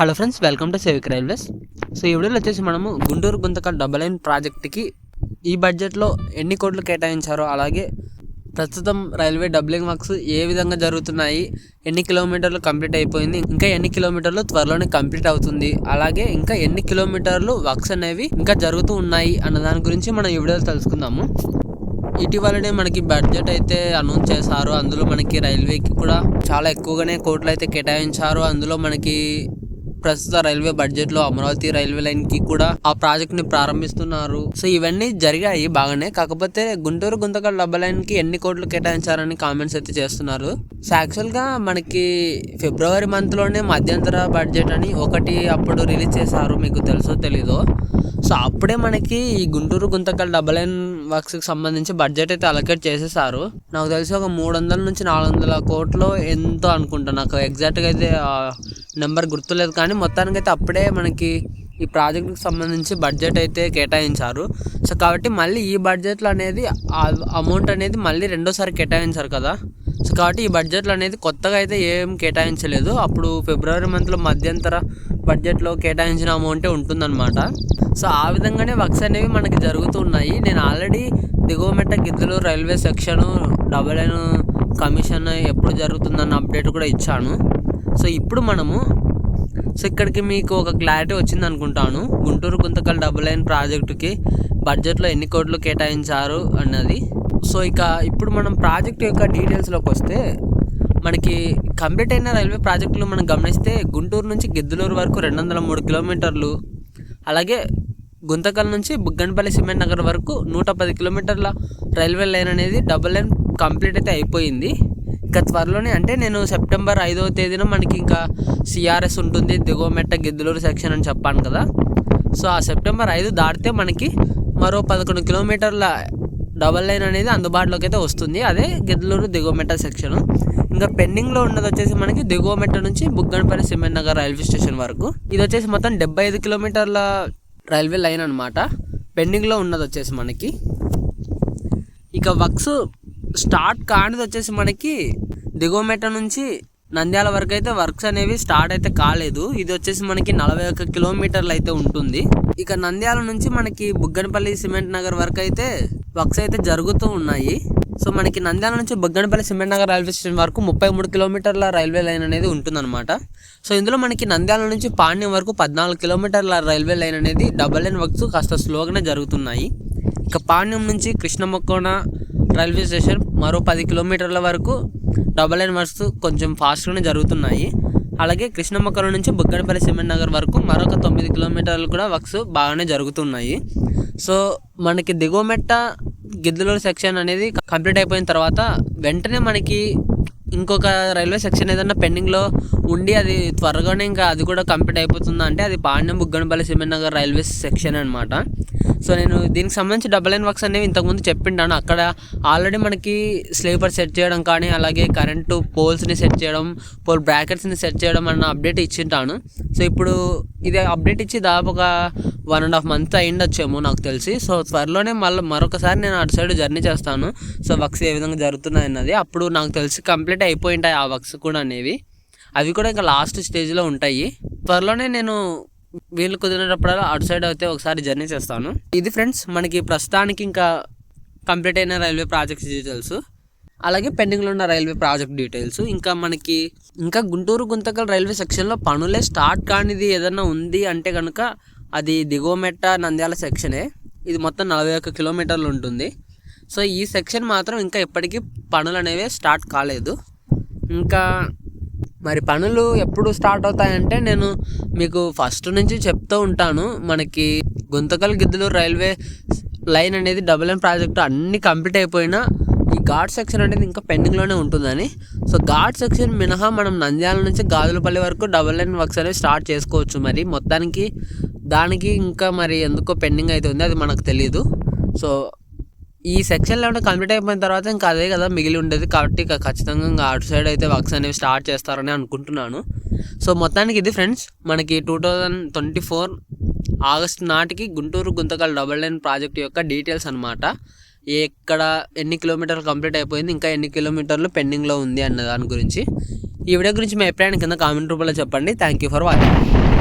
Hello friends welcome to సేవిక్ railways so ఈ వీడియోలో వచ్చేసి మనము గుంటూరు గుంతకల్ డబల్ లైన్ ప్రాజెక్ట్కి ఈ బడ్జెట్లో ఎన్ని కోట్లు కేటాయించారో అలాగే ప్రస్తుతం రైల్వే డబ్లింగ్ వర్క్స్ ఏ విధంగా జరుగుతున్నాయి ఎన్ని కిలోమీటర్లు కంప్లీట్ అయిపోయింది ఇంకా ఎన్ని కిలోమీటర్లు త్వరలోనే కంప్లీట్ అవుతుంది అలాగే ఇంకా ఎన్ని కిలోమీటర్లు వర్క్స్ అనేవి ఇంకా జరుగుతూ ఉన్నాయి అన్న దాని గురించి మనం ఈ వీడియోలో తెలుసుకుందాము. ఇటీవలనే మనకి బడ్జెట్ అయితే అనౌన్స్ చేశారు అందులో మనకి రైల్వేకి కూడా చాలా ఎక్కువగానే కోట్లు అయితే కేటాయించారు అందులో మనకి ప్రస్తుత రైల్వే బడ్జెట్లో అమరావతి రైల్వే లైన్కి కూడా ఆ ప్రాజెక్ట్ని ప్రారంభిస్తున్నారు. సో ఇవన్నీ జరిగాయి బాగానే. కాకపోతే గుంటూరు గుంతకల్ డబ్బ లైన్కి ఎన్ని కోట్లు కేటాయించారని కామెంట్స్ అయితే చేస్తున్నారు. సో యాక్చువల్గా మనకి ఫిబ్రవరి మంత్లోనే మధ్యంతర బడ్జెట్ అని ఒకటి అప్పుడు రిలీజ్ చేశారు మీకు తెలుసో తెలీదో. సో అప్పుడే మనకి ఈ గుంటూరు గుంతకల్ డబ్బ లైన్ వర్క్స్కి సంబంధించి బడ్జెట్ అయితే అలొకేట్ చేసేసారు. నాకు తెలిసి ఒక మూడు వందల నుంచి నాలుగు వందల కోట్లు ఎంతో అనుకుంటా. నాకు ఎగ్జాక్ట్గా అయితే నెంబర్ గుర్తులేదు కానీ మొత్తానికైతే అప్పుడే మనకి ఈ ప్రాజెక్టుకి సంబంధించి బడ్జెట్ అయితే కేటాయించారు. సో కాబట్టి మళ్ళీ ఈ బడ్జెట్లో అనేది అమౌంట్ అనేది మళ్ళీ రెండోసారి కేటాయించారు కదా. సో కాబట్టి ఈ బడ్జెట్లో అనేది కొత్తగా అయితే ఏం కేటాయించలేదు. అప్పుడు ఫిబ్రవరి మంత్లో మధ్యంతర బడ్జెట్లో కేటాయించిన అమౌంటే ఉంటుందన్నమాట. సో ఆ విధంగానే వర్క్స్ అనేవి మనకి జరుగుతున్నాయి నేను already Diguvametta Giddalu railway section double line commission ఎప్పుడు జరుగుతుందన్న అప్డేట్ కూడా ఇచ్చాను. సో ఇప్పుడు మనము సో ఇక్కడికి మీకు ఒక క్లారిటీ వచ్చింది అనుకుంటాను. గుంటూరు గుంతకల్ డబుల్ లైన్ ప్రాజెక్టుకి బడ్జెట్లో ఎన్ని కోట్లు కేటాయించారు అన్నది. సో ఇక ఇప్పుడు మనం ప్రాజెక్ట్ యొక్క డీటెయిల్స్లోకి వస్తే మనకి కంప్లీట్ అయిన రైల్వే ప్రాజెక్టులు మనం గమనిస్తే గుంటూరు నుంచి గిద్దలూరు వరకు రెండు వందల మూడు కిలోమీటర్లు అలాగే గుంతకల్ నుంచి బుగ్గనపల్లి సిమెంట్ నగర్ వరకు నూట పది కిలోమీటర్ల రైల్వే లైన్ అనేది డబుల్ లైన్ కంప్లీట్ అయితే అయిపోయింది. ఇంకా త్వరలోనే అంటే నేను సెప్టెంబర్ ఐదవ తేదీన మనకి ఇంకా సిఆర్ఎస్ ఉంటుంది దిగువ మెట్ట గిద్దలూరు సెక్షన్ అని చెప్పాను కదా. సో ఆ సెప్టెంబర్ ఐదు దాటితే మనకి మరో పదకొండు కిలోమీటర్ల డబల్ లైన్ అనేది అందుబాటులోకి అయితే వస్తుంది. అదే గిద్దలూరు దిగువ మెట్ట సెక్షన్. ఇంకా పెండింగ్లో ఉన్నది వచ్చేసి మనకి దిగువ మెట్ట నుంచి Bugganapalli cement Nagar railway station వరకు. ఇది వచ్చేసి మొత్తం డెబ్బై ఐదు కిలోమీటర్ల రైల్వే లైన్ అనమాట పెండింగ్లో ఉన్నది వచ్చేసి మనకి. ఇక వర్క్స్ స్టార్ట్ కానిది వచ్చేసి మనకి దిగువమెట్ట నుంచి నంద్యాల వరకు అయితే వర్క్స్ అనేవి స్టార్ట్ అయితే కాలేదు. ఇది వచ్చేసి మనకి నలభై ఒక్క కిలోమీటర్లు అయితే ఉంటుంది. ఇక నంద్యాల నుంచి మనకి బుగ్గనపల్లి సిమెంట్ నగర్ వరకు అయితే వర్క్స్ అయితే జరుగుతూ ఉన్నాయి. సో మనకి నంద్యాల నుంచి Bugganapalli cement Nagar railway station వరకు ముప్పై మూడు కిలోమీటర్ల రైల్వే లైన్ అనేది ఉంటుందన్నమాట. సో ఇందులో మనకి నంద్యాల నుంచి పాణ్యం వరకు పద్నాలుగు కిలోమీటర్ల రైల్వే లైన్ అనేది డబల్ లైన్ వర్క్స్ కాస్త స్లోగానే జరుగుతున్నాయి. ఇక పాణ్యం నుంచి కృష్ణమకోన రైల్వే స్టేషన్ మరో పది కిలోమీటర్ల వరకు డబల్ లైన్ వర్క్స్ కొంచెం ఫాస్ట్గానే జరుగుతున్నాయి. అలాగే కృష్ణమొక్కల నుంచి బుగ్గనపల్లి సిమెంట్ నగర్ వరకు మరొక తొమ్మిది కిలోమీటర్లు కూడా వర్క్స్ బాగానే జరుగుతున్నాయి. సో మనకి దిగువమెట్ట గిద్దలూరు సెక్షన్ అనేది కంప్లీట్ అయిపోయిన తర్వాత వెంటనే మనకి ఇంకొక రైల్వే సెక్షన్ ఏదన్నా పెండింగ్లో ఉండి అది త్వరగానే ఇంకా అది కూడా కంప్లీట్ అయిపోతుందా అంటే అది Pandyam Bugganapalli cement Nagar railway section అనమాట సో నేను దీనికి సంబంధించి డబల్ లైన్ వర్క్స్ అనేవి ఇంతకుముందు చెప్పిండాను. అక్కడ ఆల్రెడీ మనకి స్లీపర్ సెట్ చేయడం కానీ అలాగే కరెంటు పోల్స్ని సెట్ చేయడం పోల్ బ్రాకెట్స్ని సెట్ చేయడం అన్న అప్డేట్ ఇచ్చింటాను. సో ఇప్పుడు ఇది అప్డేట్ ఇచ్చి దాదాపు ఒక వన్ అండ్ హాఫ్ మంత్ అయిండొచ్చేమో నాకు తెలిసి. సో త్వరలోనే మళ్ళీ మరొకసారి నేను అటు సైడ్ జర్నీ చేస్తాను. సో వర్క్స్ ఏ విధంగా జరుగుతున్నాయి అన్నది అప్పుడు నాకు తెలిసి కంప్లీట్ అయిపోయింటాయి ఆ వర్క్స్ కూడా అనేవి. అవి కూడా ఇంకా లాస్ట్ స్టేజ్లో ఉంటాయి. త్వరలోనే నేను వీళ్ళు కుదిరినప్పుడల్లా అటు సైడ్ అయితే ఒకసారి జర్నీ చేస్తాను. ఇది ఫ్రెండ్స్ మనకి ప్రస్తుతానికి ఇంకా కంప్లీట్ అయిన రైల్వే ప్రాజెక్ట్ డీటెయిల్స్. అలాగే పెండింగ్లో ఉన్న రైల్వే ప్రాజెక్ట్ డీటెయిల్స్. ఇంకా మనకి ఇంకా గుంటూరు గుంతకల్ రైల్వే సెక్షన్లో పనులే స్టార్ట్ కానిది ఏదైనా ఉంది అంటే కనుక అది దిగువమెట్ట నంద్యాల సెక్షనే. ఇది మొత్తం నలభై ఒక్క కిలోమీటర్లు ఉంటుంది. సో ఈ సెక్షన్ మాత్రం ఇంకా ఇప్పటికీ పనులు అనేవి స్టార్ట్ కాలేదు. ఇంకా మరి పనులు ఎప్పుడు స్టార్ట్ అవుతాయంటే నేను మీకు ఫస్ట్ నుంచి చెప్తూ ఉంటాను. మనకి గుంతకల్ గిద్దలు రైల్వే లైన్ అనేది డబుల్ లైన్ ప్రాజెక్టు అన్నీ కంప్లీట్ అయిపోయినా ఈ ఘాట్ సెక్షన్ అనేది ఇంకా పెండింగ్లోనే ఉంటుందని. సో ఘాట్ సెక్షన్ మినహా మనం నంద్యాల నుంచి గాజులపల్లి వరకు డబుల్ లైన్ వర్క్స్ అనేవి స్టార్ట్ చేసుకోవచ్చు మరి. మొత్తానికి దానికి ఇంకా మరి ఎందుకో పెండింగ్ అయితే ఉంది అది మనకు తెలియదు సో ఈ సెక్షన్లో ఉంటే కంప్లీట్ అయిపోయిన తర్వాత ఇంకా అదే కదా మిగిలి ఉండేది కాబట్టి ఇక ఖచ్చితంగా ఇంకా అటు సైడ్ అయితే వర్క్స్ అనేవి స్టార్ట్ చేస్తారని అనుకుంటున్నాను. సో మొత్తానికి ఇది ఫ్రెండ్స్ మనకి two thousand twenty four August నాటికి Guntur Guntakal double line project యొక్క డీటెయిల్స్ అనమాట ఎక్కడ ఎన్ని కిలోమీటర్లు కంప్లీట్ అయిపోయింది ఇంకా ఎన్ని కిలోమీటర్లు పెండింగ్లో ఉంది అన్న దాని గురించి. ఈ వీడియో గురించి మీ అభిప్రాయాన్ని కింద కామెంట్ రూపంలో చెప్పండి. Thank you for watching